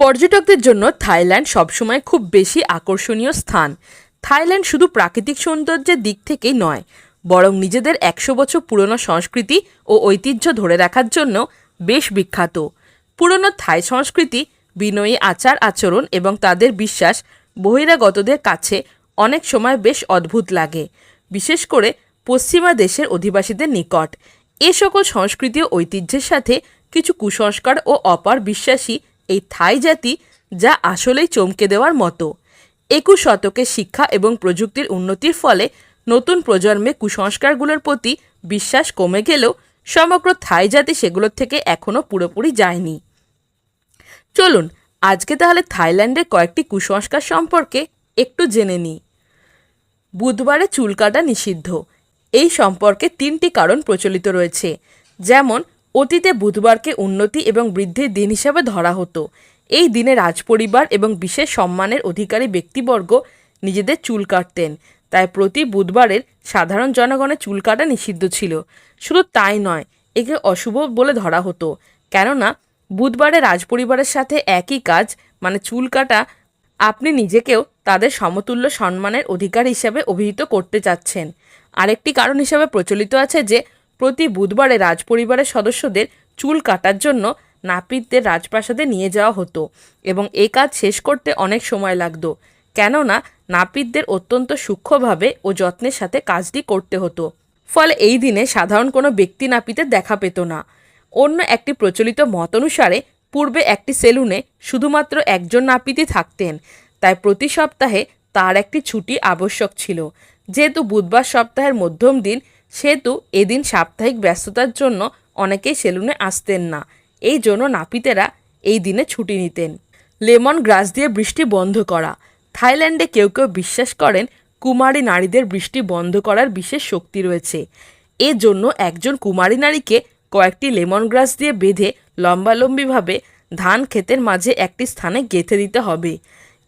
পর্যটকদের জন্য থাইল্যান্ড সবসময় খুব বেশি আকর্ষণীয় স্থান। থাইল্যান্ড শুধু প্রাকৃতিক সৌন্দর্যের দিক থেকেই নয়, বরং নিজেদের একশো বছর পুরনো সংস্কৃতি ও ঐতিহ্য ধরে রাখার জন্য বেশ বিখ্যাত। পুরনো থাই সংস্কৃতি, বিনয়ী আচার আচরণ এবং তাদের বিশ্বাস বহিরাগতদের কাছে অনেক সময় বেশ অদ্ভুত লাগে, বিশেষ করে পশ্চিমা দেশের অধিবাসীদের নিকট। এ সকল সংস্কৃতি ও ঐতিহ্যের সাথে কিছু কুসংস্কার ও অপার বিশ্বাসী এই থাই জাতি যা আসলেই চমকে দেওয়ার মতো। একুশ শতকে শিক্ষা এবং প্রযুক্তির উন্নতির ফলে নতুন প্রজন্মে কুসংস্কারগুলোর প্রতি বিশ্বাস কমে গেলেও সমগ্র থাই জাতি সেগুলোর থেকে এখনও পুরোপুরি যায়নি। চলুন, আজকে তাহলে থাইল্যান্ডের কয়েকটি কুসংস্কার সম্পর্কে একটু জেনে নিই। বুধবারে চুল কাটা নিষিদ্ধ। এই সম্পর্কে তিনটি কারণ প্রচলিত রয়েছে। যেমন অতীতে বুধবারকে উন্নতি এবং বৃদ্ধির দিন হিসাবে ধরা হতো। এই দিনে রাজপরিবার এবং বিশেষ সম্মানের অধিকারী ব্যক্তিবর্গ নিজেদের চুল কাটতেন। তাই প্রতি বুধবারের সাধারণ জনগণের চুল কাটা নিষিদ্ধ ছিল। শুধু তাই নয়, একে অশুভ বলে ধরা হতো। কেননা, বুধবারে রাজপরিবারের সাথে একই কাজ মানে চুল কাটা, আপনি নিজেকেও তাদের সমতুল্য সম্মানের অধিকার হিসাবে অভিহিত করতে চাচ্ছেন। আরেকটি কারণ হিসাবে প্রচলিত আছে যে প্রতি বুধবারে রাজপরিবারের সদস্যদের চুল কাটার জন্য নাপিতদের রাজপ্রাসাদে নিয়ে যাওয়া হতো এবং এ কাজ শেষ করতে অনেক সময় লাগতো। কেননা, নাপিতদের অত্যন্ত সূক্ষ্মভাবে ও যত্নের সাথে কাজটি করতে হতো। ফলে এই দিনে সাধারণ কোনো ব্যক্তি নাপিতের দেখা পেত না। অন্য একটি প্রচলিত মত অনুসারে, পূর্বে একটি সেলুনে শুধুমাত্র একজন নাপিতই থাকতেন, তাই প্রতি সপ্তাহে তার একটি ছুটি আবশ্যক ছিল। যেহেতু বুধবার সপ্তাহের মধ্যম দিন সেহেতু এদিন সাপ্তাহিক ব্যস্ততার জন্য অনেকেই সেলুনে আসতেন না। এই জন্য নাপিতেরা এই দিনে ছুটি নিতেন। লেমন গ্রাস দিয়ে বৃষ্টি বন্ধ করা। থাইল্যান্ডে কেউ কেউ বিশ্বাস করেন কুমারী নারীদের বৃষ্টি বন্ধ করার বিশেষ শক্তি রয়েছে। এর জন্য একজন কুমারী নারীকে কয়েকটি লেমন গ্রাস দিয়ে বেঁধে লম্বালম্বিভাবে ধান ক্ষেতের মাঝে একটি স্থানে গেঁথে দিতে হবে।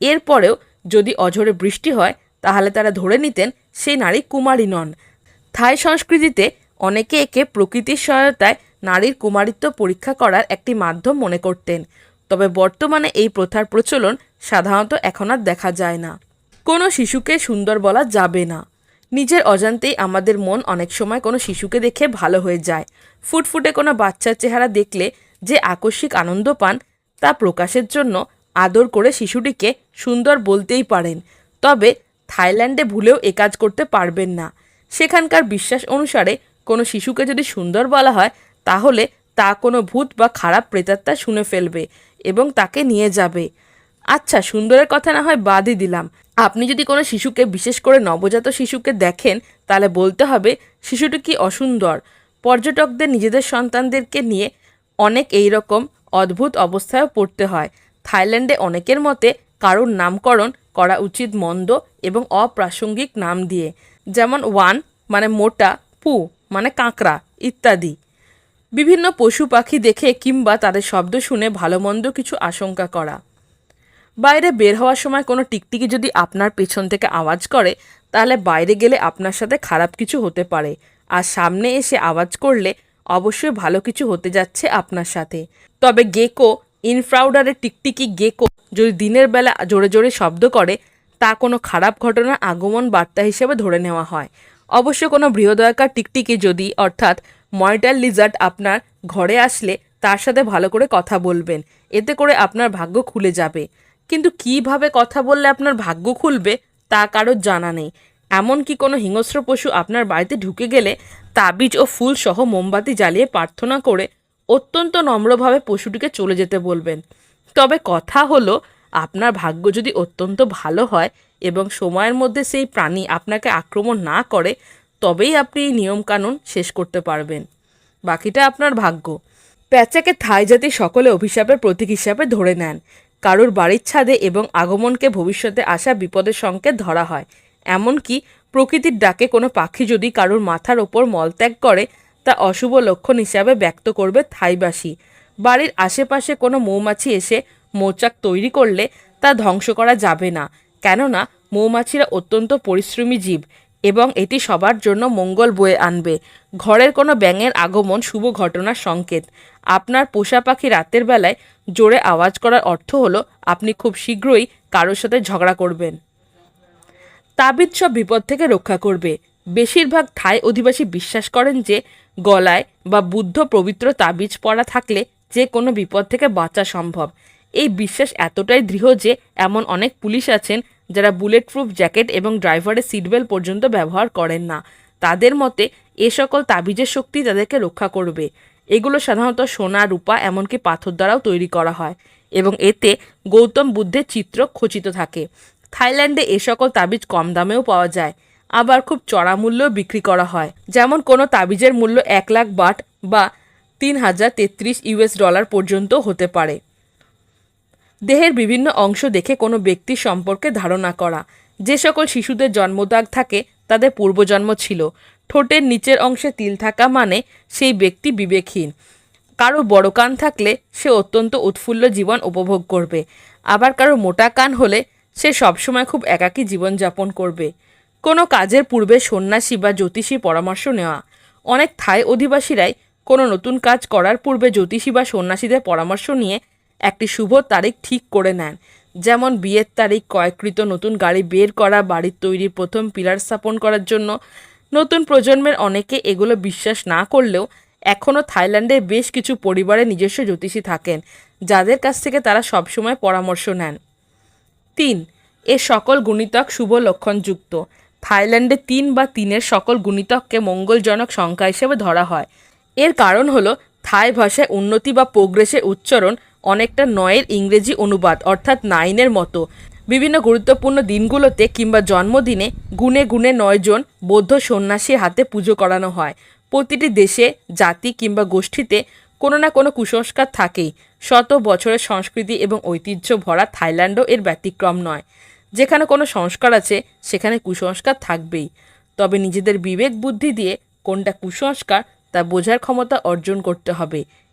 এরপরেও যদি অঝরে বৃষ্টি হয়, তাহলে তারা ধরে নিতেন সেই নারী কুমারী নন। থাই সংস্কৃতিতে অনেকে একে প্রকৃতির সহায়তায় নারীর কুমারিত্ব পরীক্ষা করার একটি মাধ্যম মনে করতেন। তবে বর্তমানে এই প্রথার প্রচলন সাধারণত এখন আর দেখা যায় না। কোনো শিশুকে সুন্দর বলা যাবে না। নিজের অজান্তেই আমাদের মন অনেক সময় কোনো শিশুকে দেখে ভালো হয়ে যায়। ফুটফুটে কোনো বাচ্চার চেহারা দেখলে যে আকস্মিক আনন্দ পান, তা প্রকাশের জন্য আদর করে শিশুটিকে সুন্দর বলতেই পারেন। তবে থাইল্যান্ডে ভুলেও এ কাজ করতে পারবেন না। সেখানকার বিশ্বাস অনুসারে কোনো শিশুকে যদি সুন্দর বলা হয়, তাহলে তা কোনো ভূত বা খারাপ প্রেতাত্মা শুনে ফেলবে এবং তাকে নিয়ে যাবে। আচ্ছা সুন্দরের কথা না হয় বাদই দিলাম। আপনি যদি কোনো শিশুকে, বিশেষ করে নবজাত শিশুকে দেখেন, তাহলে বলতে হবে, শিশুটি কি অসুন্দর? পর্যটকদের, নিজেদের সন্তানদেরকে নিয়ে অনেক এই রকম অদ্ভুত অবস্থায় পড়তে হয়। থাইল্যান্ডে অনেকের মতে, কারোর নামকরণ করা উচিত মন্দ এবং অপ্রাসঙ্গিক নাম দিয়ে। যেমন ওয়ান মানে মোটা, পু মানে কাঁকড়া ইত্যাদি। বিভিন্ন পশু পাখি দেখে কিংবা তাদের শব্দ শুনে ভালো মন্দ কিছু আশঙ্কা করা। বাইরে বের হওয়ার সময় কোনো টিকটিকি যদি আপনার পেছন থেকে আওয়াজ করে, তাহলে বাইরে গেলে আপনার সাথে খারাপ কিছু হতে পারে। আর সামনে এসে আওয়াজ করলে অবশ্যই ভালো কিছু হতে যাচ্ছে আপনার সাথে। তবে গেকো ইনফ্রাউডারের টিকটিকি গেকো যদি দিনের বেলা জোরে জোরে শব্দ করে তা কোনো খারাপ ঘটনার আগমন বার্তা হিসেবে ধরে নেওয়া হয়। অবশ্য কোনো বৃহদয়কার টিকটিকি যদি, অর্থাৎ মনিটার লিজার্ড আপনার ঘরে আসলে তার সাথে ভালো করে কথা বলবেন, এতে করে আপনার ভাগ্য খুলে যাবে। কিন্তু কীভাবে কথা বললে আপনার ভাগ্য খুলবে, তা কারোর জানা নেই। এমনকি কোনো হিংস্র পশু আপনার বাড়িতে ঢুকে গেলে তাবিজ ও ফুল সহ মোমবাতি জ্বালিয়ে প্রার্থনা করে অত্যন্ত নম্রভাবে পশুটিকে চলে যেতে বলবেন? তবে কথা হলো আপনার ভাগ্য যদি অত্যন্ত ভালো হয় এবং সময়ের মধ্যে সেই প্রাণী আপনাকে আক্রমণ না করে, তবেই আপনি এই নিয়মকানুন শেষ করতে পারবেন। বাকিটা আপনার ভাগ্য। প্যাঁচাকে থাই জাতি সকলে অভিশাপের প্রতীক হিসাবে ধরে নেন। কারোর বাড়ির ছাদে এবং আগমনকে ভবিষ্যতে আসা বিপদের সংকেত ধরা হয়। এমনকি প্রকৃতির ডাকে কোনো পাখি যদি কারোর মাথার ওপর মলত্যাগ করে, তা অশুভ লক্ষণ হিসাবে ব্যক্ত করবে থাইবাসী। বাড়ির আশেপাশে কোনো মৌমাছি এসে মৌচাক তৈরি করলে তা ধ্বংস করা যাবে না। কেননা, মৌমাছিরা অত্যন্ত পরিশ্রমী জীব এবং এটি সবার জন্য মঙ্গল বয়ে আনবে। ঘরের কোনো ব্যাঙের আগমন শুভ ঘটনার সংকেত। আপনার পোষা পাখি রাতের বেলায় জোরে আওয়াজ করার অর্থ হলো, আপনি খুব শীঘ্রই কারোর সাথে ঝগড়া করবেন। তাবিজ সব বিপদ থেকে রক্ষা করবে। বেশিরভাগ থাই অধিবাসী বিশ্বাস করেন যে, গলায় বা বুদ্ধ পবিত্র তাবিজ পরা থাকলে যে কোনো বিপদ থেকে বাঁচা সম্ভব। এই বিশ্বাস এতটাই দৃঢ় যে এমন অনেক পুলিশ আছেন যারা বুলেট প্রুফ জ্যাকেট এবং ড্রাইভারের সিটবেল্ট পর্যন্ত ব্যবহার করেন না। তাদের মতে এ সকল তাবিজের শক্তি তাদেরকে রক্ষা করবে। এগুলো সাধারণত সোনা, রূপা, এমনকি পাথর দ্বারাও তৈরি করা হয় এবং এতে গৌতম বুদ্ধের চিত্র খচিত থাকে। থাইল্যান্ডে এ সকল তাবিজ কম দামেও পাওয়া যায়, আবার খুব চড়া মূল্যেও বিক্রি করা হয়। যেমন কোনো তাবিজের মূল্য এক লাখ বাট বা তিন হাজার তেত্রিশ ইউএস ডলার পর্যন্ত হতে পারে। দেহের বিভিন্ন অংশ দেখে কোনো ব্যক্তির সম্পর্কে ধারণা করা। যে সকল শিশুদের জন্মদাগ থাকে, তাদের পূর্বজন্ম ছিল। ঠোঁটের নিচের অংশে তিল থাকা মানে সেই ব্যক্তি বিবেকহীন। কারও বড় কান থাকলে সে অত্যন্ত উৎফুল্ল জীবন উপভোগ করবে। আবার কারও মোটা কান হলে সে সবসময় খুব একাকী জীবনযাপন করবে। কোনো কাজের পূর্বে সন্ন্যাসী বা জ্যোতিষীর পরামর্শ নেওয়া। অনেক থাই অধিবাসীরাই কোনো নতুন কাজ করার পূর্বে জ্যোতিষী বা সন্ন্যাসীদের পরামর্শ নিয়ে একটি শুভ তারিখ ঠিক করে নেন। যেমন বিয়ের তারিখ, ক্রয়কৃত নতুন গাড়ি বের করা, বাড়ির তৈরির প্রথম পিলার স্থাপন করার জন্য। নতুন প্রজন্মের অনেকে এগুলো বিশ্বাস না করলেও এখনও থাইল্যান্ডের বেশ কিছু পরিবারে নিজস্ব জ্যোতিষী থাকেন, যাদের কাছ থেকে তারা সবসময় পরামর্শ নেন। তিন, এ সকল গুণিতক শুভ লক্ষণযুক্ত থাইল্যান্ডে তিন বা তিনের সকল গুণিতককে মঙ্গলজনক সংখ্যা হিসেবে ধরা হয়। এর কারণ হলো, থাই ভাষায় উন্নতি বা প্রোগ্রেসের উচ্চারণ অনেকটা নয়ের ইংরেজি অনুবাদ, অর্থাৎ নাইনের মতো। বিভিন্ন গুরুত্বপূর্ণ দিনগুলোতে কিংবা জন্মদিনে গুণে গুণে নয়জন বৌদ্ধ সন্ন্যাসীর হাতে পুজো করানো হয়। প্রতিটি দেশে, জাতি কিংবা গোষ্ঠীতে কোনো না কোনো কুসংস্কার থাকেই। শত বছরের সংস্কৃতি এবং ঐতিহ্য ভরা থাইল্যান্ডও এর ব্যতিক্রম নয়। যেখানে কোনো সংস্কার আছে, সেখানে কুসংস্কার থাকবেই। তবে নিজেদের বিবেক বুদ্ধি দিয়ে কোনটা কুসংস্কার, তা বোঝার ক্ষমতা অর্জন করতে হবে।